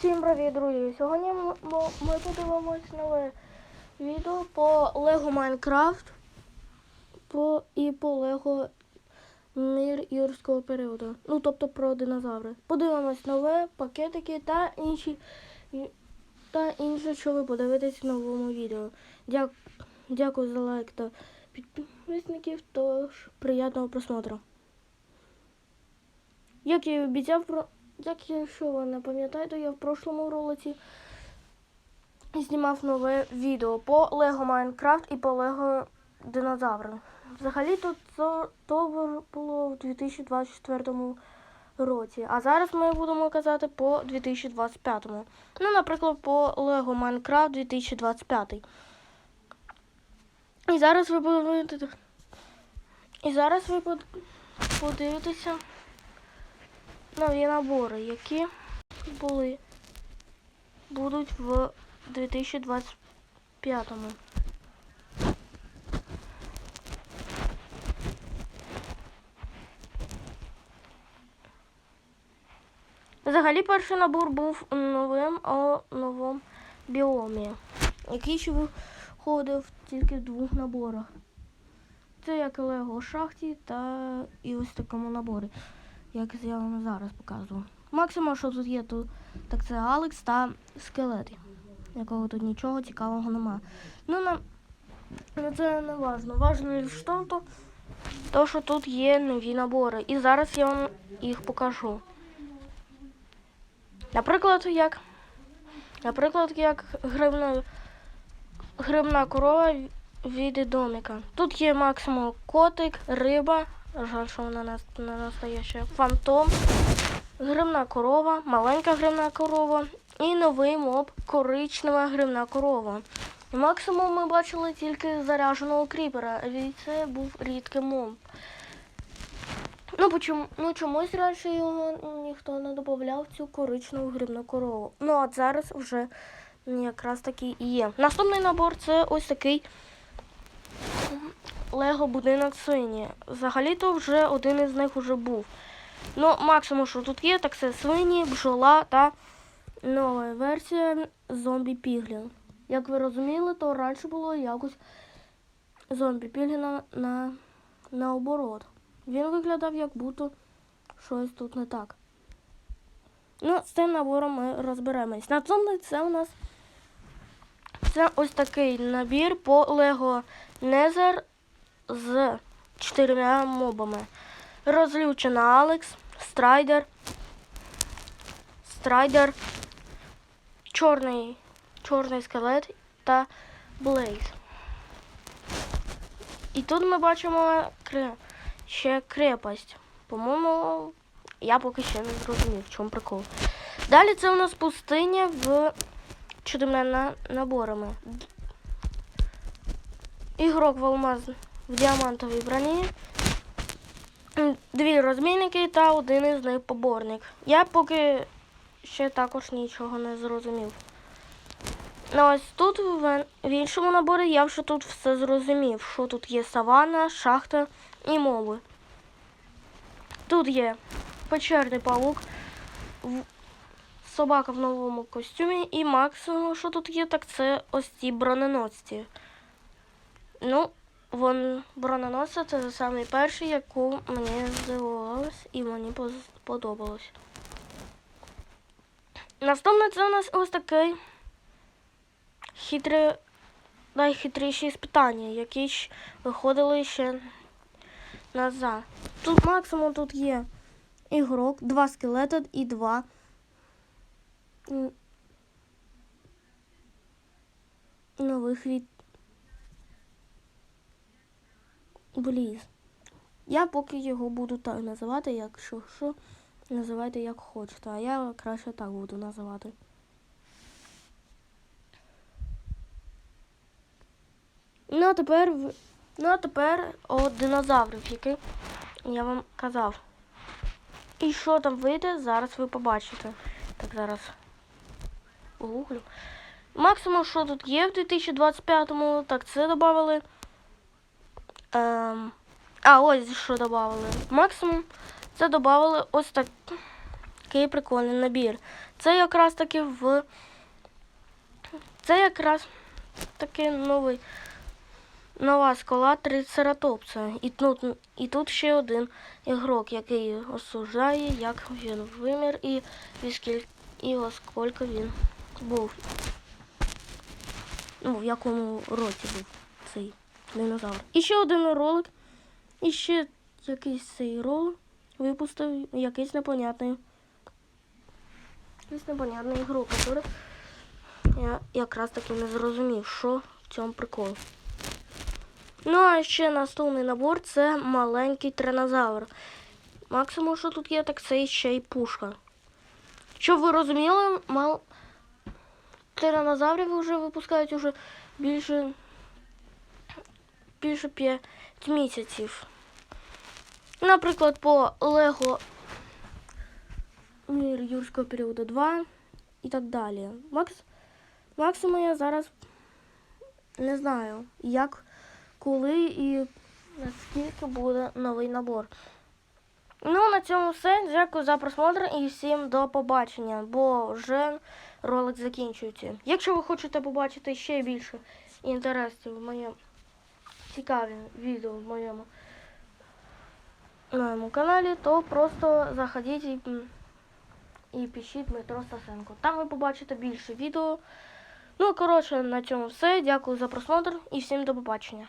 Всім привіт, друзі! Сьогодні ми подивимось нове відео по Лего Майнкрафт і по Лего Мір юрського періоду. Ну, тобто про динозаври. Подивимось нове, пакетики та інші та інше, що ви подивитесь в новому відео. Дяк, дякую за лайк та підписників, тож приємного просмотру. Як я і обіцяв про. Як якщо ви не пам'ятаєте, я в прошлому ролиці знімав нове відео по Лего Майнкрафт і по Лего Динозаври. Взагалі то, то, було в 2024 році. А зараз ми будемо казати по 2025. Ну, наприклад, по Лего Майнкрафт 2025. І зараз ви будете. І зараз ви подивитеся нові набори, які були будуть в 2025. Взагалі перший набор був новим о новому біомі, який ще виходив тільки в двох наборах. Це як Лего шахті та і ось такому наборі як я вам зараз показую. Максимум, що тут є, то так це Алекс та скелет, якого тут нічого цікавого немає. Ну, нам ну, це не важно. Важно лише то, то, що тут є нові набори. І зараз я вам їх покажу. Наприклад, як, наприклад, як грибна, грибна корова від домика. Тут є максимум котик, риба. Жаль, що вона нас не настояща. Фантом, гримна корова, маленька гримна корова і новий моб коричнева гримна корова. Максимум ми бачили тільки зарядженого кріпера, і це був рідкий моб. Ну, почому, ну чомусь раніше його ніхто не додавав цю коричневу грибну корову. Ну, а зараз вже якраз таки і є. Наступний набор це ось такий Лего будинок свині. Взагалі-то вже один із них вже був. Ну, максимум, що тут є, так це свині, бджола та нова версія зомбі Піглін. Як ви розуміли, то раніше було якось зомбі Пігліна на, наоборот. Він виглядав, як будто щось тут не так. Ну, з цим набором ми розберемось. Наступний це у нас це ось такий набір по Лего Незер з чотирма мобами. Розлючена Алекс, Страйдер, Страйдер, чорний, чорний скелет та Блейз. І тут ми бачимо ще крепость. По-моєму, я поки ще не зрозумів, в чому прикол. Далі це у нас пустиня в чотирма наборами. Ігрок в алмаз в діамантовій броні, дві розмінники та один із них поборник. Я поки ще також нічого не зрозумів. Ну ось тут в, іншому наборі я вже тут все зрозумів, що тут є савана, шахта і мови. Тут є печерний павук, собака в новому костюмі і максимум, що тут є, так це ось ці броненосці. Ну, Вон броненосця це самий перший, яку мені здивувалось і мені сподобалось. Наступне це у нас ось такий хитрий, найхитріші спитання, які ж виходили ще назад. Тут максимум тут є ігрок, два скелети і два. Нових від Бліз. Я поки його буду так називати, якщо що, називайте як хочете, а я краще так буду називати. Ну а тепер ну а тепер от динозаврів, який я вам казав. І що там вийде, зараз ви побачите. Так, зараз гуглю. Максимум, що тут є в 2025-му, так це додали. Ем, а, ось що додали. Максимум це додали ось так. такий прикольний набір. Це якраз таки в. Це якраз таки новий. Нова скала трицератопса. І тут, і тут ще один ігрок, який осуждає, як він вимір і, скільки, і оскільки він був. Ну, в якому році був динозавр. І ще один ролик. І ще якийсь цей ролик випустив якийсь непонятний. Якийсь непонятний ігрок, який я якраз таки не зрозумів, що в цьому прикол. Ну, а ще наступний набор це маленький тринозавр. Максимум, що тут є, так це ще й пушка. Щоб ви розуміли, мал... тиранозаврів вже випускають уже більше, більше 5 місяців. Наприклад, по Лего Мір юрського періоду 2 і так далі. Макс... Максимум я зараз не знаю, як, коли і наскільки буде новий набор. Ну, на цьому все. Дякую за просмотр і всім до побачення, бо вже ролик закінчується. Якщо ви хочете побачити ще більше інтересів в моєму цікаві відео в моєму, моєму каналі, то просто заходіть і, і пишіть Дмитро Стасенко. Там ви побачите більше відео. Ну, коротше, на цьому все. Дякую за просмотр і всім до побачення.